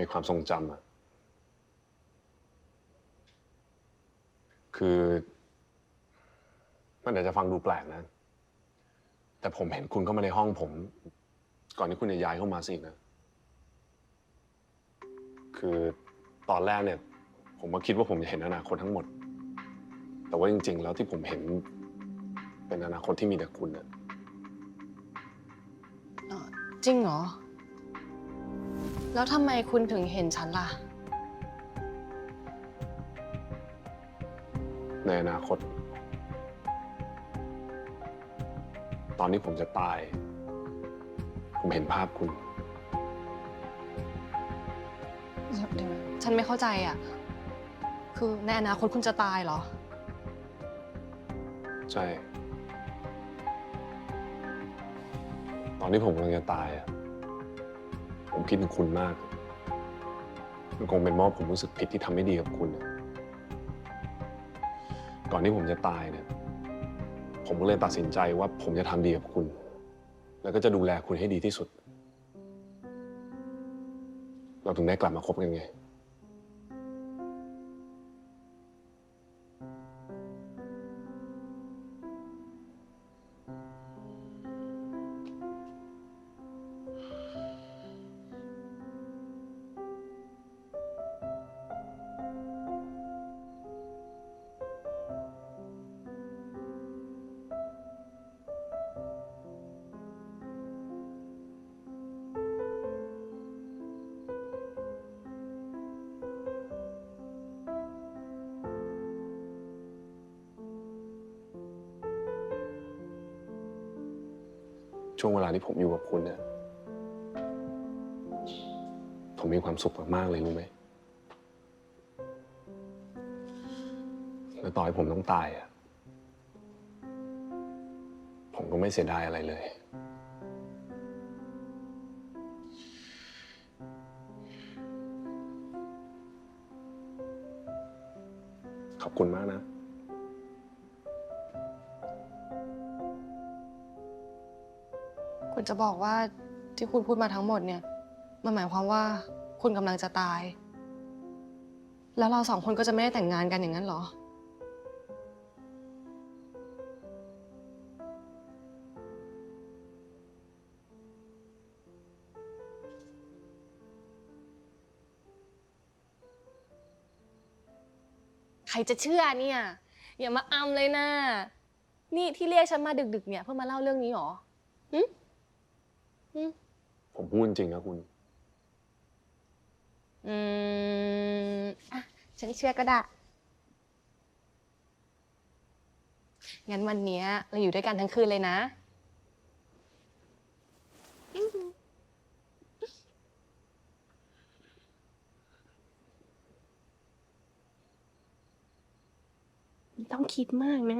ในความทรงจำอะคือ มันอาจจะฟังดูแปลกนะ แต่ผมเห็นคุณเข้ามาในห้องผม ก่อนที่คุณจะย้ายเข้ามาสินะ คือตอนแรกเนี่ย ผมก็คิดว่าผมจะเห็นอนาคตทั้งหมด แต่ว่าจริง ๆ แล้วที่ผมเห็น เป็นอนาคตที่มีแต่คุณนะเอ่อจริงเหรอ แล้วทำไมคุณถึงเห็นฉันล่ะ ในอนาคต ตอนที่ผมจะตาย ผมเห็นภาพคุณ เดี๋ยวนะฉันไม่เข้าใจอะ คือในอนาคตคุณจะตายเหรอ ใช่ ตอนที่ผมกำลังจะตายอะ ผมคิดถึงคุณมาก มันคงเป็นเพราะผมรู้สึกผิดที่ทำไม่ดีกับคุณ ก่อนที่ผมจะตายเนี่ย ผมก็เลยตัดสินใจว่าผมจะทำดีกับคุณ แล้วก็จะดูแลคุณให้ดีที่สุด เราถึงได้กลับมาคบกันไง ช่วงเวลาที่ผมอยู่กับคุณเนี่ยผมมีความสุขมากๆเลยรู้ไหมแล้วต่อให้ผมต้องตายอะผมก็ไม่เสียดายอะไรเลย ขอบคุณมากนะ คุณจะบอกว่าที่คุณพูดมาทั้งหมดเนี่ย มันหมายความว่าคุณกำลังจะตาย แล้วเราสองคนก็จะไม่ได้แต่งงานกันอย่างนั้นเหรอ ใครจะเชื่อเนี่ย อย่ามาอำเลยนะ นี่ที่เรียกฉันมาดึกๆ เนี่ยเพื่อมาเล่าเรื่องนี้เหรอหึ ผมพูดจริงนะคุณ อืมอะฉันเชื่อก็ได้ งั้นวันเนี้ยเราอยู่ด้วยกันทั้งคืนเลยนะไม่ต้องคิดมากนะ